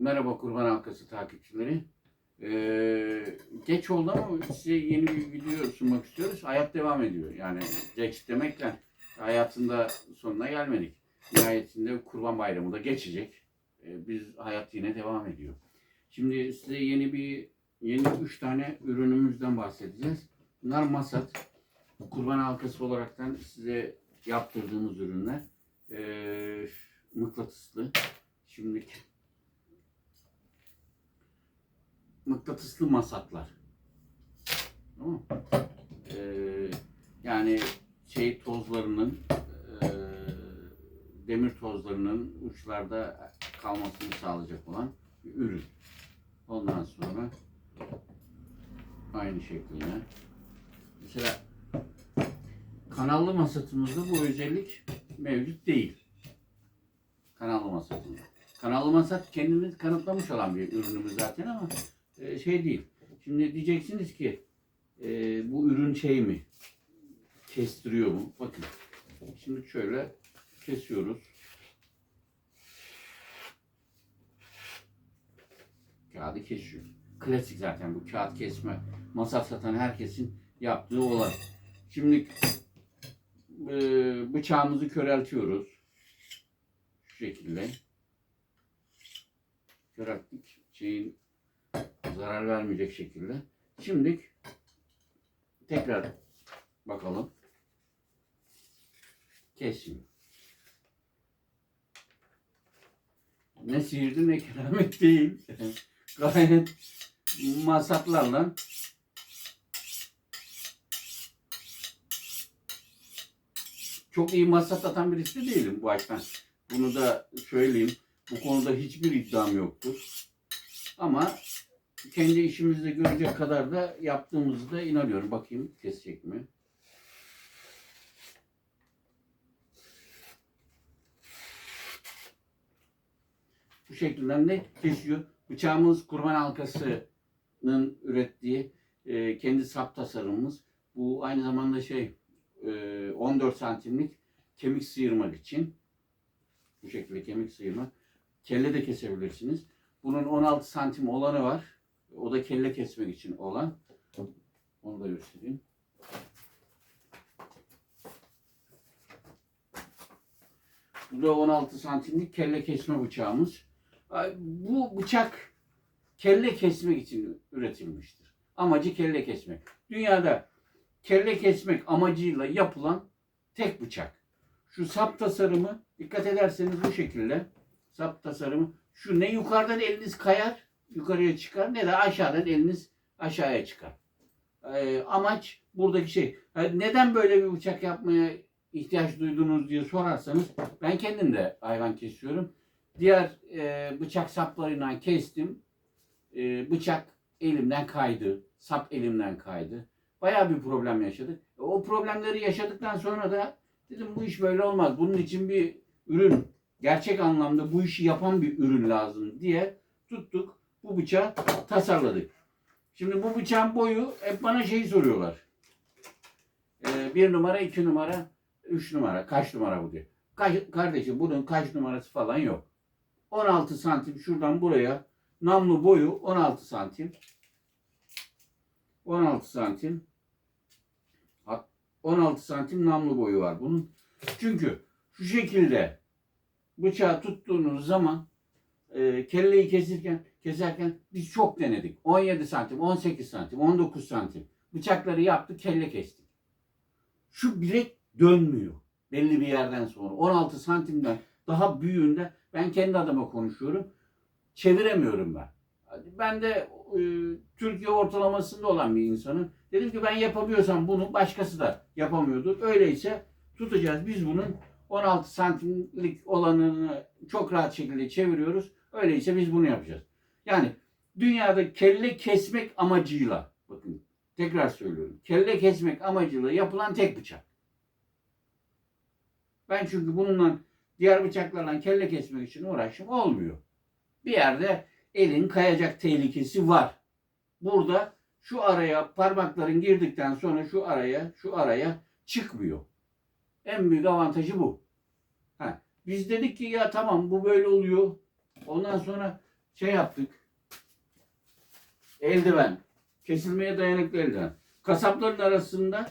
Merhaba Kurban Halkası takipçileri. Ee, geç oldu ama size yeni bir video sunmak istiyoruz. Hayat devam ediyor. Yani geç demekle hayatında sonuna gelmedik. Nihayetinde Kurban Bayramı da geçecek. Ee, biz hayat yine devam ediyor. Şimdi size yeni bir yeni üç tane ürünümüzden bahsedeceğiz. Bunlar masat. Kurban halkası olaraktan size yaptırdığımız ürünler. Ee, mıknatıslı. Şimdi mıknatıslı masatlar. Tamam? Ee, yani şey tozlarının e, demir tozlarının uçlarda kalmasını sağlayacak olan bir ürün. Ondan sonra aynı şekilde mesela kanallı masatımızda bu özellik mevcut değil. Kanallı masatında. Kanallı masat kendini kanıtlamış olan bir ürünümüz zaten ama e, şey değil. Şimdi diyeceksiniz ki e, bu ürün şey mi? Kestiriyor mu? Bakın. Şimdi şöyle kesiyoruz. Kağıdı kesiyor. Klasik zaten bu kağıt kesme. Masat satan herkesin yaptığı olay. Şimdi e, bıçağımızı köreltiyoruz. Şu şekilde. Körelttik. Şeyin zarar vermeyecek şekilde. Şimdi tekrar bakalım. Kesmiyor. Ne sihirdi ne keramet değil. Gayet masatlarla çok iyi masat atan birisi de değilim bu açıdan. Bunu da söyleyeyim. Bu konuda hiçbir iddiam yoktur. Ama kendi işimizde görecek kadar da yaptığımızı da inanıyorum. Bakayım kesecek mi? Bu şekilde de kesiyor. Bıçağımız kurban halkasının ürettiği e, kendi sap tasarımımız. Bu aynı zamanda şey e, 14 santimlik kemik sıyırmak için. Bu şekilde kemik sıyırmak. Kelle de kesebilirsiniz. Bunun 16 santim olanı var. O da kelle kesmek için olan. Onu da göstereyim. Bu da 16 santimlik kelle kesme bıçağımız. Bu bıçak kelle kesmek için üretilmiştir. Amacı kelle kesmek. Dünyada kelle kesmek amacıyla yapılan tek bıçak. Şu sap tasarımı dikkat ederseniz bu şekilde sap tasarımı şu ne yukarıdan eliniz kayar yukarıya çıkar ne de aşağıdan eliniz aşağıya çıkar. Ee, amaç buradaki şey. Ha, Neden böyle bir bıçak yapmaya ihtiyaç duydunuz diye sorarsanız ben kendim de hayvan kesiyorum. Diğer e, bıçak saplarından kestim. E, bıçak elimden kaydı. Sap elimden kaydı. Bayağı bir problem yaşadık. E, O problemleri yaşadıktan sonra da dedim bu iş böyle olmaz. Bunun için bir ürün, gerçek anlamda bu işi yapan bir ürün lazım diye tuttuk. Bu bıçağı tasarladık. Şimdi bu bıçağın boyu hep bana şeyi soruyorlar. E, bir numara, iki numara, üç numara. Kaç numara bu diye. Kaç, kardeşim bunun kaç numarası falan yok. 16 santim şuradan buraya namlu boyu 16 santim. 16 santim. Hat- 16 santim namlu boyu var bunun. Çünkü şu şekilde bıçağı tuttuğunuz zaman e, kelleyi kesirken keserken biz çok denedik. 17 santim, 18 santim, 19 santim bıçakları yaptık, kelle kestik. Şu bilek dönmüyor belli bir yerden sonra. 16 santimden daha büyüğünde ben kendi adıma konuşuyorum. Çeviremiyorum ben. Ben de e, Türkiye ortalamasında olan bir insanım. Dedim ki ben yapamıyorsam bunu başkası da yapamıyordur. Öyleyse tutacağız. Biz bunun 16 santimlik olanını çok rahat şekilde çeviriyoruz. Öyleyse biz bunu yapacağız. Yani dünyada kelle kesmek amacıyla bakın tekrar söylüyorum. Kelle kesmek amacıyla yapılan tek bıçak. Ben çünkü bununla diğer bıçaklarla kelle kesmek için uğraşım olmuyor. Bir yerde elin kayacak tehlikesi var. Burada şu araya parmakların girdikten sonra şu araya şu araya çıkmıyor. En büyük avantajı bu. Ha, biz dedik ki ya tamam bu böyle oluyor. Ondan sonra şey yaptık. Eldiven. Kesilmeye dayanıklı eldiven. Kasapların arasında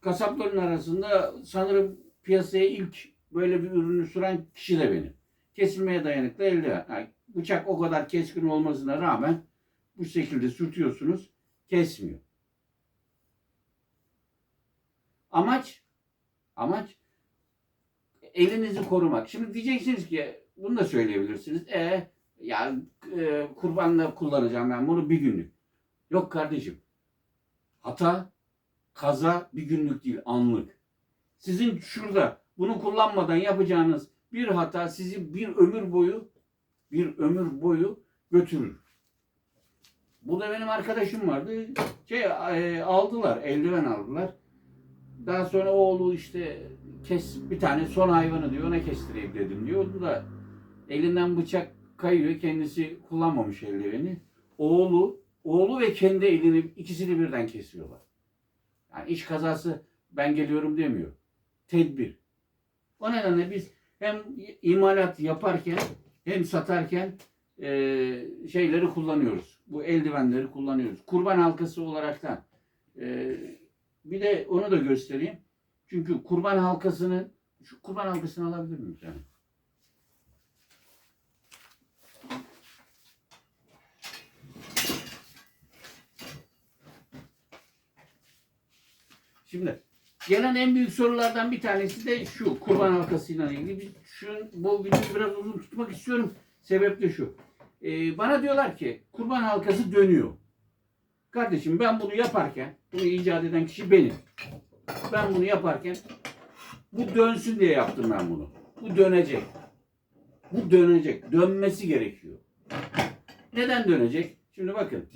kasapların arasında sanırım piyasaya ilk böyle bir ürünü süren kişi de benim. Kesilmeye dayanıklı eldiven. Yani bıçak o kadar keskin olmasına rağmen bu şekilde sürtüyorsunuz. Kesmiyor. Amaç amaç elinizi korumak. Şimdi diyeceksiniz ki bunu da söyleyebilirsiniz. E ya e, kurbanla kullanacağım ben bunu bir günlük. Yok kardeşim. Hata, kaza bir günlük değil, anlık. Sizin şurada bunu kullanmadan yapacağınız bir hata sizi bir ömür boyu bir ömür boyu götürür. Burada benim arkadaşım vardı. Şey e, aldılar, eldiven aldılar. Daha sonra oğlu işte kes bir tane son hayvanı diyor ona kestireyim dedim diyor. O da elinden bıçak kayıyor. Kendisi kullanmamış eldiveni. Oğlu, oğlu ve kendi elini ikisini birden kesiyorlar. Yani iş kazası ben geliyorum demiyor. Tedbir. O nedenle biz hem imalat yaparken hem satarken e, şeyleri kullanıyoruz. Bu eldivenleri kullanıyoruz. Kurban halkası olaraktan. E, bir de onu da göstereyim. Çünkü kurban halkasını şu kurban halkasını alabilir miyim yani? Şimdi gelen en büyük sorulardan bir tanesi de şu kurban halkasıyla ilgili. Şu bu videoyu biraz uzun tutmak istiyorum. Sebep de şu. Ee, bana diyorlar ki kurban halkası dönüyor. Kardeşim ben bunu yaparken bunu icat eden kişi benim. Ben bunu yaparken bu dönsün diye yaptım ben bunu. Bu dönecek. Bu dönecek. Dönmesi gerekiyor. Neden dönecek? Şimdi bakın.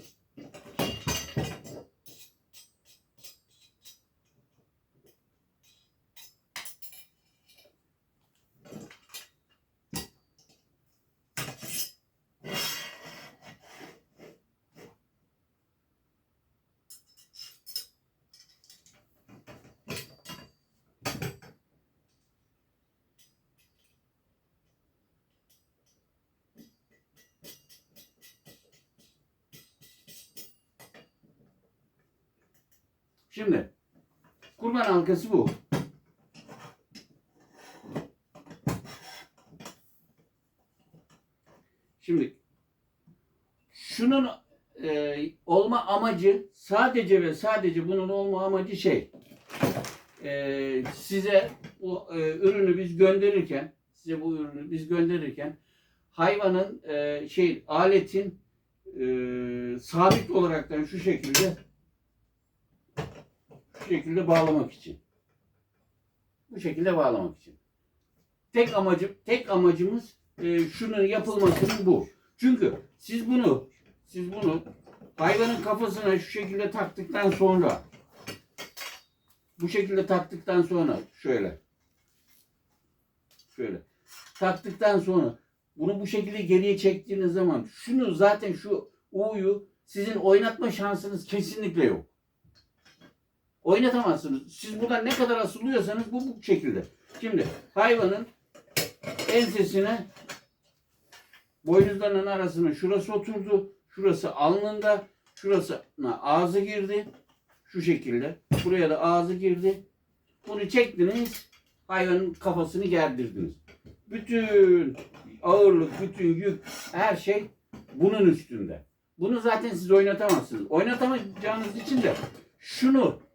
Şimdi kurban halkası bu. Şimdi şunun e, olma amacı sadece ve sadece bunun olma amacı şey e, size bu e, ürünü biz gönderirken size bu ürünü biz gönderirken hayvanın e, şey aletin e, sabit olaraktan şu şekilde şu şekilde bağlamak için. Bu şekilde bağlamak için. Tek amacım, tek amacımız e, şunun yapılmasının bu. Çünkü siz bunu, siz bunu hayvanın kafasına şu şekilde taktıktan sonra, bu şekilde taktıktan sonra şöyle, şöyle taktıktan sonra bunu bu şekilde geriye çektiğiniz zaman şunu zaten şu U'yu sizin oynatma şansınız kesinlikle yok oynatamazsınız. Siz buradan ne kadar asılıyorsanız bu bu şekilde. Şimdi hayvanın ensesine boynuzlarının arasına şurası oturdu. Şurası alnında. Şurasına ağzı girdi. Şu şekilde. Buraya da ağzı girdi. Bunu çektiniz. Hayvanın kafasını gerdirdiniz. Bütün ağırlık, bütün yük, her şey bunun üstünde. Bunu zaten siz oynatamazsınız. Oynatamayacağınız için de şunu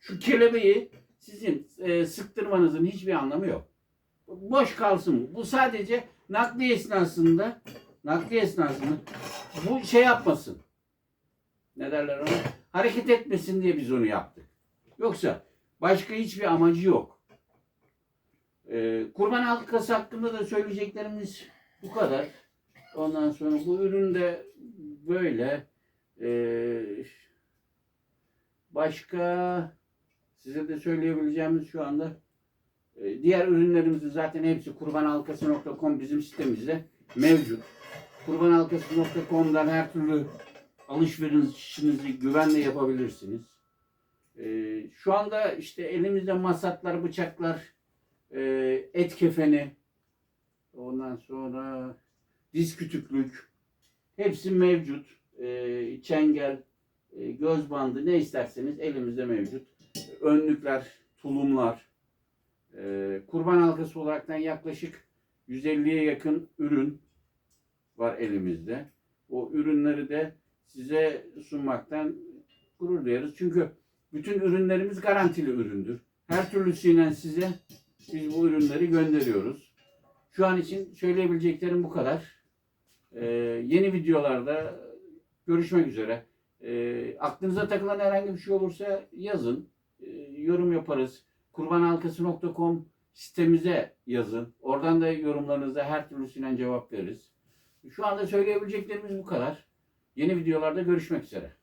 şu kelebeği sizin e, sıktırmanızın hiçbir anlamı yok. Boş kalsın. Bu sadece nakliye esnasında nakliye esnasında bu şey yapmasın. Ne derler ona? Hareket etmesin diye biz onu yaptık. Yoksa başka hiçbir amacı yok. Ee, kurban halkası hakkında da söyleyeceklerimiz bu kadar. Ondan sonra bu ürün de böyle. Ee, başka size de söyleyebileceğimiz şu anda e, diğer ürünlerimizin zaten hepsi kurbanhalkası.com bizim sitemizde mevcut. Kurbanhalkası.com'dan her türlü alışverişinizi güvenle yapabilirsiniz. E, şu anda işte elimizde masatlar, bıçaklar, e, et kefeni, ondan sonra diz kütüklük hepsi mevcut. Çengel, göz bandı ne isterseniz elimizde mevcut. Önlükler, tulumlar, e, kurban halkası olaraktan yaklaşık 150'ye yakın ürün var elimizde. O ürünleri de size sunmaktan gurur duyarız. Çünkü bütün ürünlerimiz garantili üründür. Her türlüsüyle size biz bu ürünleri gönderiyoruz. Şu an için söyleyebileceklerim bu kadar. Ee, yeni videolarda görüşmek üzere. Ee, aklınıza takılan herhangi bir şey olursa yazın. Ee, yorum yaparız. Kurbanhalkası.com sitemize yazın. Oradan da yorumlarınıza her türlüsüyle cevap veririz. Şu anda söyleyebileceklerimiz bu kadar. Yeni videolarda görüşmek üzere.